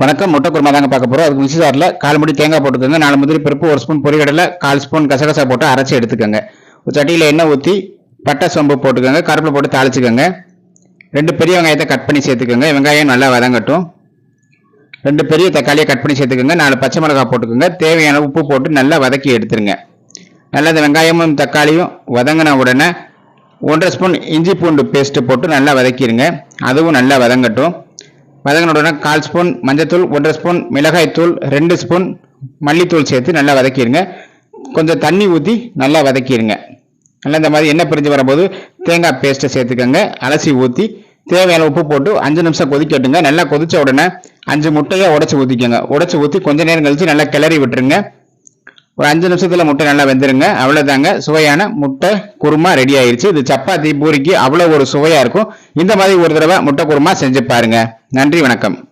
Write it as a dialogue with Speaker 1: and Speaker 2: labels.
Speaker 1: வணக்கம். முட்டை குருமா தாங்க பார்க்க போறோம். அதுக்கு மிக்சி ஜாரில் கால் முடி தேங்காய் போட்டுக்கோங்க. நாலு முதிரி பருப்பு ஒரு ஸ்பூன் பொரிகடலை கால் ஸ்பூன் கசகசா போட்டு அரைச்சி எடுத்துக்கோங்க. ஒரு சட்டியில் எண்ணெய் ஊற்றி பட்டை சோம்பு போட்டுக்கோங்க. கருப்பில் போட்டு தாளிச்சுக்கோங்க. ரெண்டு பெரிய வெங்காயத்தை கட் பண்ணி சேர்த்துக்கோங்க. வெங்காயம் நல்லா வதங்கட்டும். ரெண்டு பெரிய தக்காளியை கட் பண்ணி சேர்த்துக்கோங்க. நாலு பச்சை மிளகாய் போட்டுக்கோங்க. தேவையான உப்பு போட்டு நல்லா வதக்கி எடுத்துருங்க. நல்லா இந்த வெங்காயமும் தக்காளியும் வதங்கின உடனே ஒன்றரை ஸ்பூன் இஞ்சி பூண்டு பேஸ்ட்டு போட்டு நல்லா வதக்கிடுங்க அதுவும் நல்லா வதங்கட்டும். வதங்கினுடன் கால் ஸ்பூன் மஞ்சத்தூள் ஒன்றரை ஸ்பூன் மிளகாய்த்தூள் ரெண்டு ஸ்பூன் மல்லித்தூள் சேர்த்து நல்லா வதக்கிடுங்க. கொஞ்சம் தண்ணி ஊற்றி நல்லா வதக்கிடுங்க. நல்லா இந்த மாதிரி எண்ணெய் பிரிஞ்சு வரும்போது தேங்காய் பேஸ்ட்டை சேர்த்துக்கோங்க. அலசி ஊற்றி தேவையான உப்பு போட்டு அஞ்சு நிமிஷம் கொதிக்கட்டுங்க நல்லா கொதிச்ச உடனே அஞ்சு முட்டையை உடச்சி ஊற்றிக்கோங்க உடச்சி ஊற்றி கொஞ்ச நேரம் கழித்து நல்லா கிளறி விட்டுருங்க. ஒரு அஞ்சு நிமிஷத்துல முட்டை நல்லா வெந்துருங்க. அவ்வளவுதாங்க. சுவையான முட்டை குருமா ரெடி ஆயிருச்சு. இது சப்பாத்தி பூரிக்கு அவ்வளவு ஒரு சுவையா இருக்கும். இந்த மாதிரி ஒரு தடவை முட்டை குருமா செஞ்சு பாருங்க. நன்றி வணக்கம்.